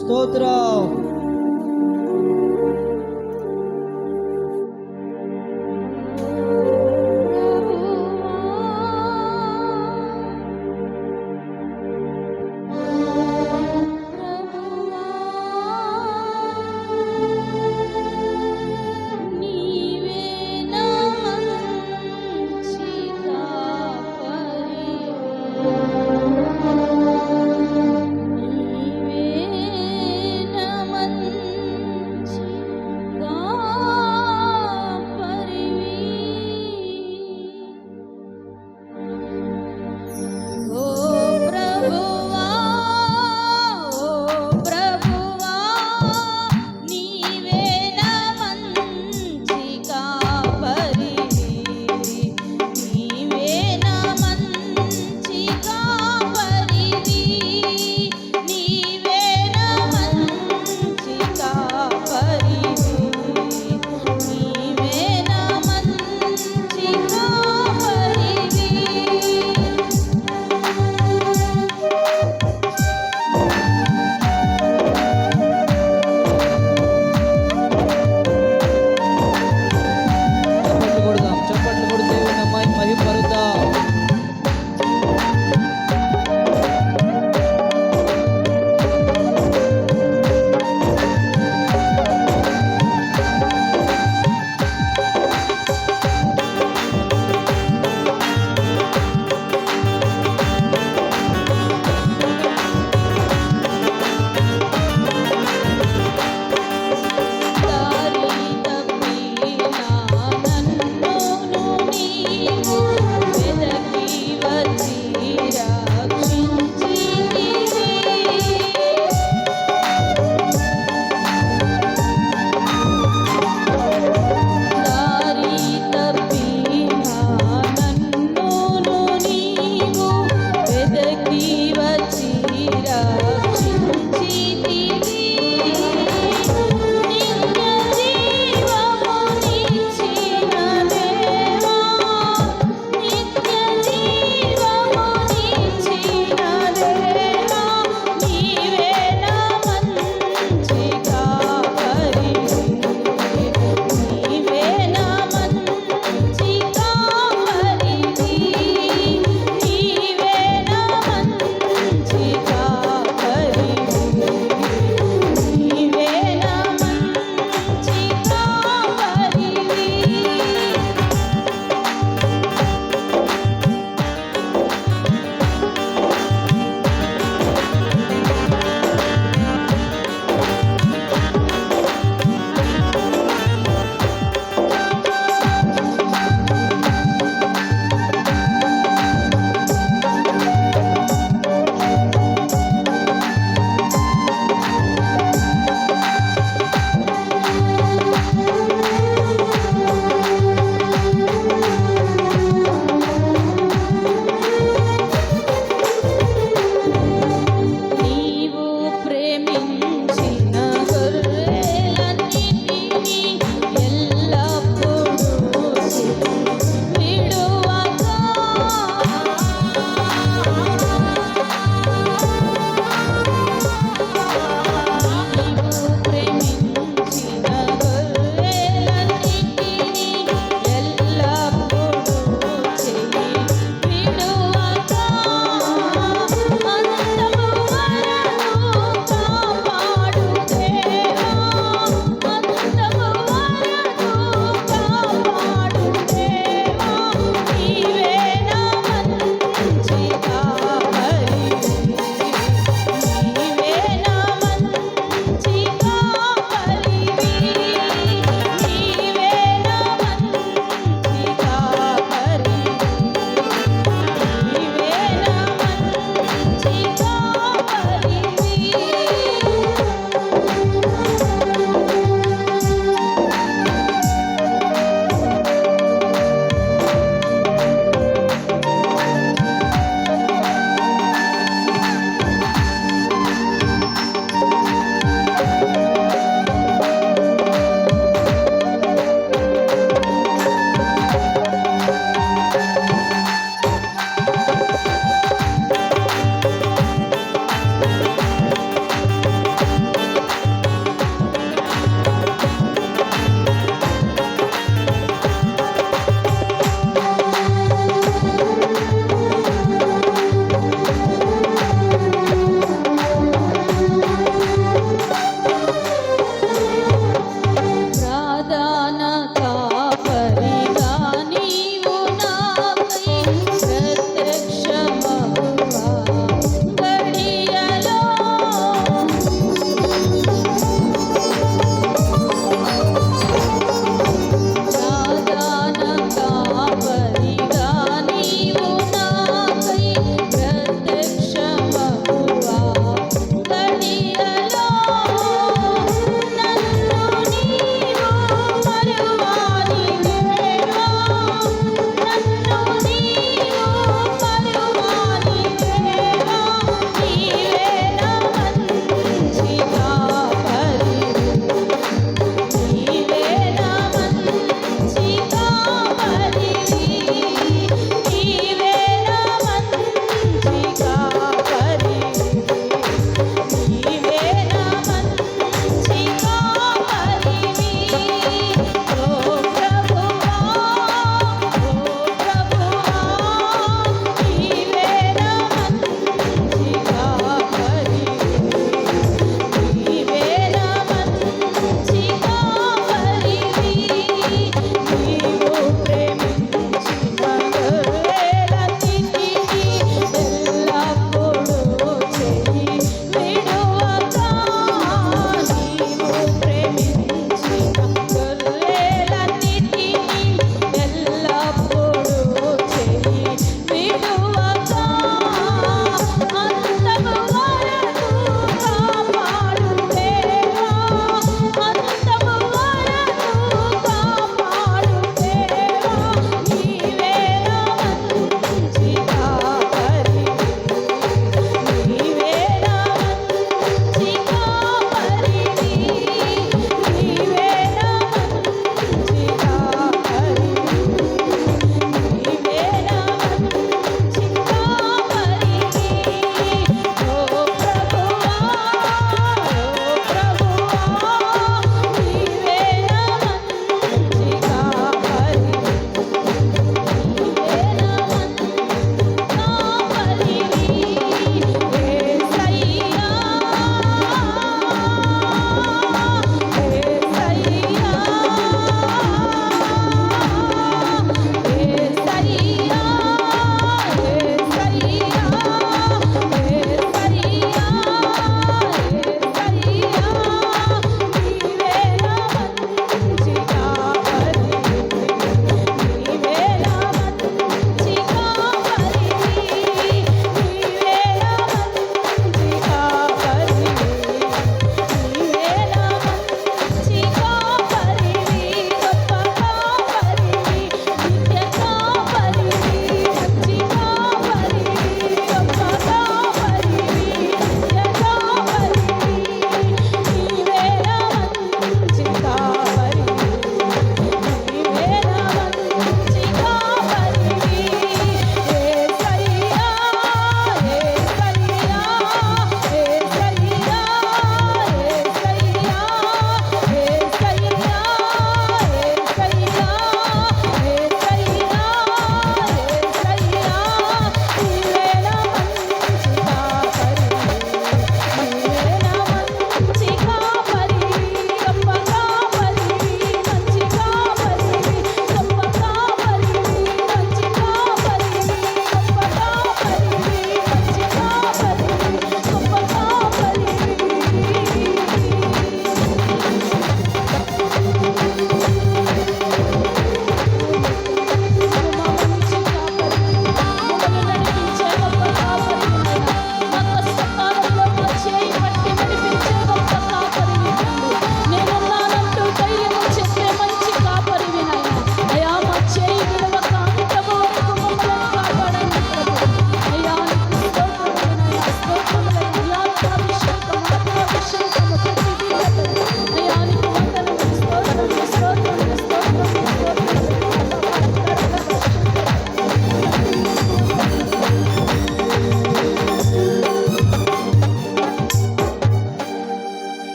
స్తోత్రం.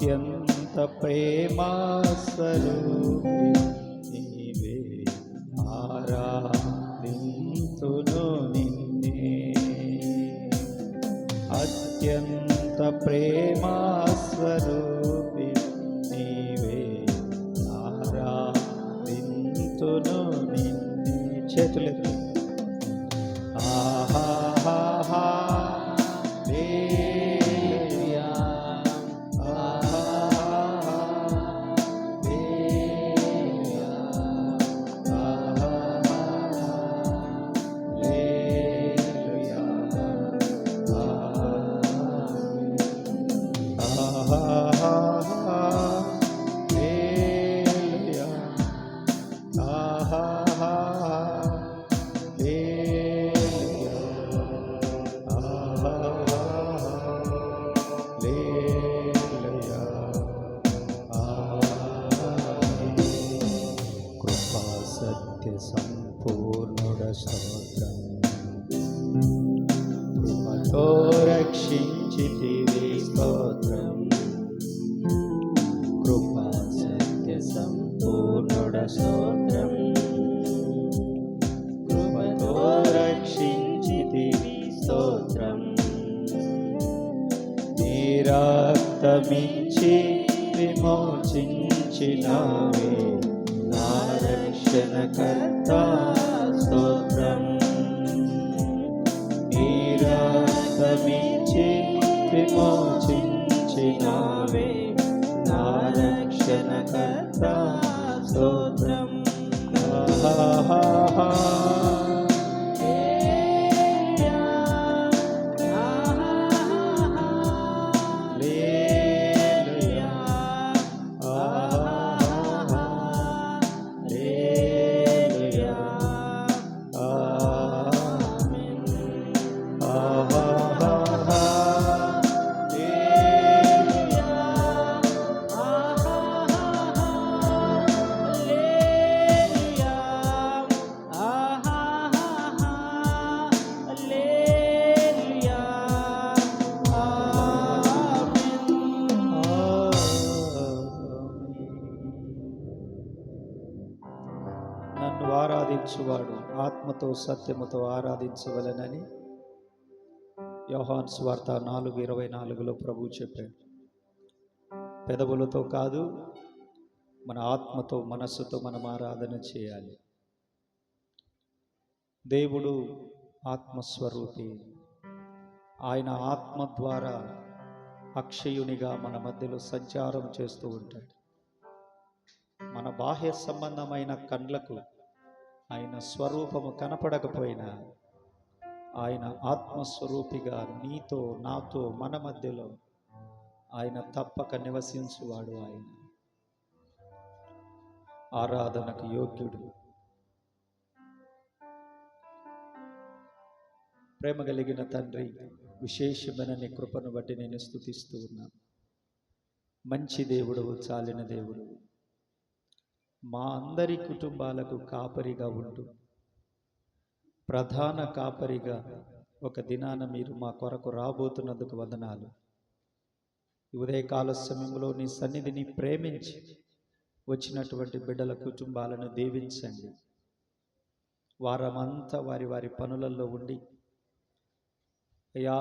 అత్యంత ప్రేమాసరు నీవే ఆరాధింతును నిన్నే. అత్యంత ప్రేమాసరు నీవే ఆరాధింతును నిన్నే. చేతులెత్తు సత్య సంపూర్ణుడ స్తోత్రం కృపతో రక్షించితివి స్తోత్రం కృపా సత్య సంపూర్ణుడ స్తోత్రం కృపతో రక్షించితివి స్తోత్రం నీరాక్తమించి విమోచించినావు Oh. ప్రేమతో సత్యముతో ఆరాధించవలనని యోహాన్స్ వార్త నాలుగు ఇరవై నాలుగులో ప్రభు చెప్పాడు. పెదవులతో కాదు మన ఆత్మతో మనస్సుతో మనం ఆరాధన చేయాలి. దేవుడు ఆత్మస్వరూపి. ఆయన ఆత్మ ద్వారా అక్షయునిగా మన మధ్యలో సంచారం చేస్తూ ఉంటాడు. మన బాహ్య సంబంధమైన కండ్లకు ఆయన స్వరూపము కనపడకపోయినా ఆయన ఆత్మస్వరూపిగా నీతో నాతో మన మధ్యలో ఆయన తప్పక నివసించువాడు ఆయన. ఆరాధనకు యోగ్యుడు. ప్రేమ కలిగిన తండ్రి విశేషమైన నీ కృపను బట్టి నేను స్థుతిస్తూ ఉన్నాను. మంచి దేవుడు చాలిన దేవుడు. మా అందరి కుటుంబాలకు కాపరిగా ఉంటూ ప్రధాన కాపరిగా ఒక దినాన మీరు మా కొరకు రాబోతున్నందుకు వందనాలు. ఉదయకాల సమయంలో నీ సన్నిధిని ప్రేమించి వచ్చినటువంటి బిడ్డల కుటుంబాలను దీవించండి. వారమంతా వారి వారి పనులలో ఉండి అయ్యా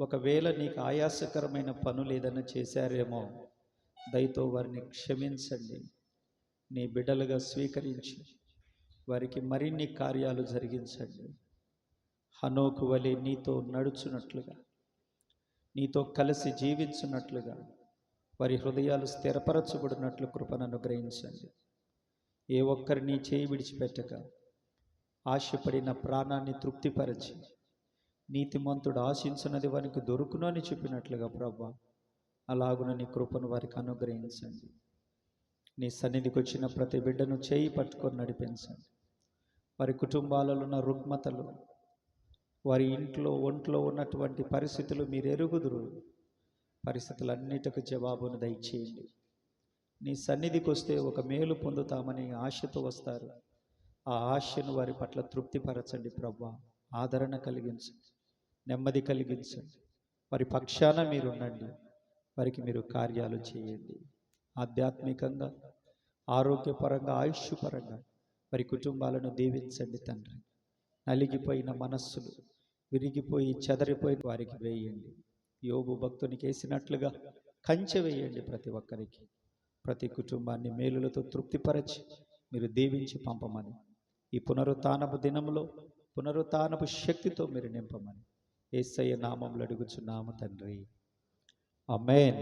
ఒకవేళ నీకు ఆయాసకరమైన పనులు ఏదైనా చేశారేమో దయతో వారిని క్షమించండి. నీ బిడ్డలుగా స్వీకరించి వారికి మరిన్ని కార్యాలు జరిగించండి. హనోకు వలె నీతో నడుచున్నట్లుగా నీతో కలిసి జీవించున్నట్లుగా వారి హృదయాలు స్థిరపరచబడినట్లు కృపను అనుగ్రహించండి. ఏ ఒక్కరిని చేయి విడిచిపెట్టక ఆశపడిన ప్రాణాన్ని తృప్తిపరచి నీతిమంతుడు ఆశించినది వానికి దొరుకునని చెప్పినట్లుగా ప్రభా అలాగున నీ కృపను వారికి అనుగ్రహించండి. నీ సన్నిధికి వచ్చిన ప్రతి బిడ్డను చేయి పట్టుకొని నడిపించండి. వారి కుటుంబాలలో ఉన్న రుగ్మతలు వారి ఇంట్లో ఒంట్లో ఉన్నటువంటి పరిస్థితులు మీరు ఎరుగుదురు. పరిస్థితులన్నిటికి జవాబును దయచేయండి. నీ సన్నిధికి వస్తే ఒక మేలు పొందుతామని ఆశతో వస్తారు. ఆ ఆశను వారి పట్ల తృప్తిపరచండి ప్రభా ఆదరణ కలిగించండి. నెమ్మది కలిగించండి. వారి పక్షాన మీరు ఉండండి వారికి మీరు కార్యాలు చేయండి. ఆధ్యాత్మికంగా ఆరోగ్యపరంగా ఆయుష్పరంగా వారి కుటుంబాలను దీవించండి తండ్రి. నలిగిపోయిన మనస్సులు విరిగిపోయి చెదరిపోయిన వారికి వేయండి. యోగు భక్తునికి వేసినట్లుగా కంచె వేయండి ప్రతి ఒక్కరికి. ప్రతి కుటుంబాన్ని మేలులతో తృప్తిపరచి మీరు దీవించి పంపమని. ఈ పునరుత్నపు దినములో పునరుత్నపు శక్తితో మీరు నింపమని. ఏసయ్య నామంలో అడుగుచున్నాము తండ్రి. అమేన్